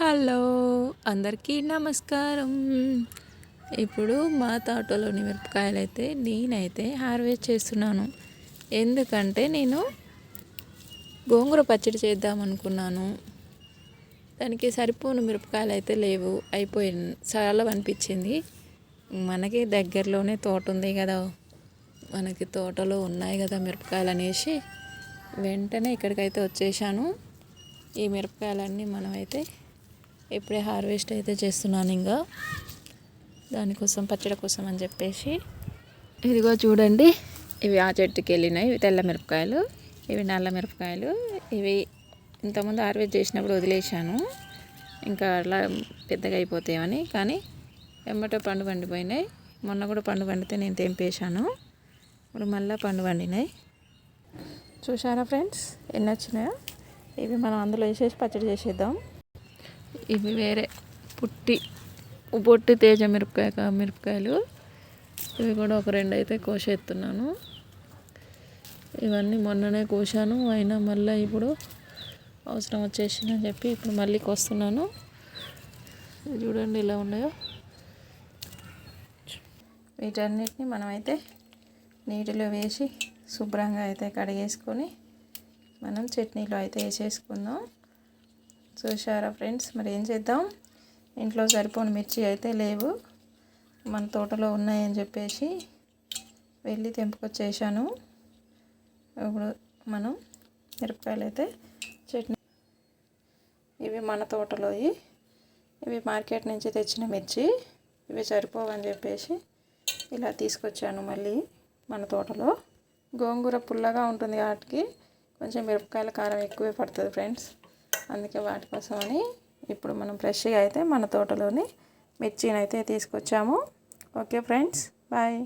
Hello అందరికీ నమస్కారం. ఇప్పుడు మా తోటలోని మిరపకాయలు అయితే నేనైతే హార్వెస్ట్ చేస్తున్నాను. ఎందుకంటే నేను గోంగూర పచ్చడి చేద్దాం అనుకున్నాను దానికి సరిపోను మిరపకాయలు అయితే లేవు అయిపోయి చాలా అనిపించింది మనకి దగ్గరలోనే తోట ఉంది కదా మనకి తోటలో ఉన్నాయి కదా మిరపకాయలు అనేసి వెంటనే ఇక్కడికైతే వచ్చేసాను. ఈ మిరపకాయలన్నీ మనమైతే ఇప్పుడే హార్వెస్ట్ అయితే చేస్తున్నాను ఇంకా. దానికోసం పచ్చడి కోసం అని చెప్పేసి. ఇదిగో చూడండి ఇవి ఆ చెట్టుకి వెళ్ళినాయి. ఇవి తెల్ల మిరపకాయలు ఇవి నల్ల మిరపకాయలు. ఇవి ఇంతకుముందు హార్వెస్ట్ చేసినప్పుడు వదిలేశాను. ఇంకా అలా పెద్దగా అయిపోతాయని కానీ వెంబట పండు పండిపోయినాయి. మొన్న కూడా పండు పండితే నేను తెంపేశాను. ఇప్పుడు మళ్ళీ పండు పండినాయి. చూసారా ఫ్రెండ్స్? ఎన్ని వచ్చినాయో? ఇవి మనం అందులో వేసేసి పచ్చడి చేసేద్దాం. ఇవి వేరే పుట్టి పొట్టి తేజ మిరపకాయ మిరపకాయలు. ఇవి కూడా ఒక రెండు అయితే కోసేస్తున్నాను. ఇవన్నీ మొన్ననే కోసాను అయినా మళ్ళీ ఇప్పుడు అవసరం వచ్చేసిందని చెప్పి ఇప్పుడు మళ్ళీ కోస్తున్నాను. చూడండి ఇలా ఉన్నాయో. వీటన్నిటిని మనమైతే నీటిలో వేసి శుభ్రంగా అయితే కడిగేసుకొని మనం చట్నీలో అయితే వేసేసుకుందాం. చూసారా ఫ్రెండ్స్? మరి ఏం చేద్దాం? ఇంట్లో సరిపోని మిర్చి అయితే లేవు. మన తోటలో ఉన్నాయని చెప్పేసి వెళ్ళి తెంపుకొచ్చేసాను. ఇప్పుడు మనం మిరపకాయలు అయితే చట్నీ ఇవి మన తోటలో ఇవి మార్కెట్ నుంచి తెచ్చిన మిర్చి. ఇవి సరిపోవని చెప్పేసి ఇలా తీసుకొచ్చాను మళ్ళీ మన తోటలో. గోంగూర పుల్లగా ఉంటుంది వాటికి. కొంచెం మిరపకాయల కారం ఎక్కువే పడుతుంది ఫ్రెండ్స్. అందుకే వాటి కోసమని ఇప్పుడు మనం ఫ్రెష్గా అయితే మన తోటలోని మిర్చిని అయితే తీసుకొచ్చాము. Okay friends bye.